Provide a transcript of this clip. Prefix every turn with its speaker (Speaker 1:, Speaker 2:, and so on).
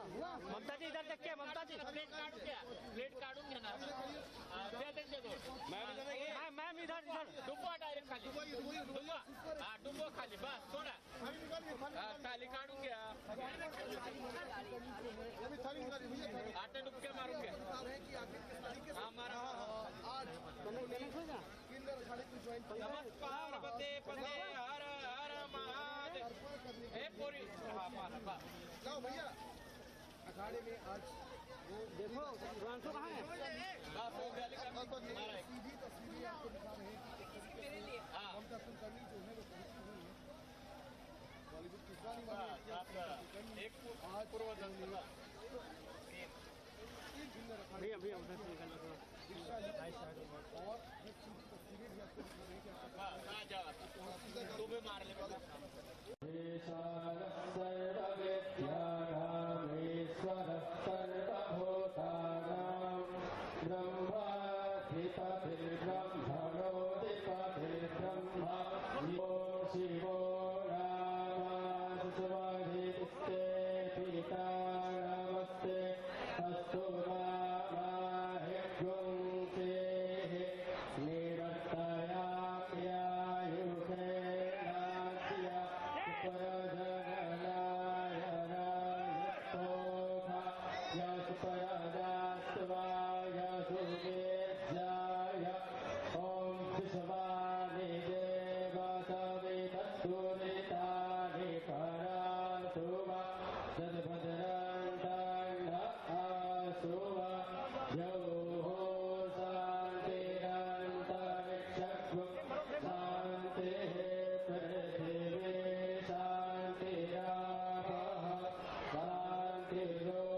Speaker 1: ममता जी
Speaker 2: इधर देखते ममता
Speaker 1: जी प्लेट काढून घ्या
Speaker 2: प्लेट काढून घ्या इधर इधर
Speaker 1: डुंबा डायरेक्ट खाली. डुंबा हा डुंबो
Speaker 2: खाली बस सोडा. थाली काढून
Speaker 1: घ्या. आठ डुबक्या मारून घ्या. पते हर हर महादेव. हे पोरी. हा
Speaker 2: भैया अखाड़े में आज
Speaker 3: देखो रांसो कहाँ है?
Speaker 1: हो.
Speaker 2: सीधी तस्वीरें आपको दिखा रहे हैं।
Speaker 1: हा।
Speaker 2: हम कुलकर्णी जो है वो पहुँची हुई है। बॉलीवुड की जानी
Speaker 1: बस,
Speaker 2: मानी
Speaker 1: आपका एक पूर्व
Speaker 3: भैया भैया उधर से निकल लो।
Speaker 2: और ये सीधी तस्वीरें भी आपको दिखा रहे हैं।
Speaker 4: Hare Ram.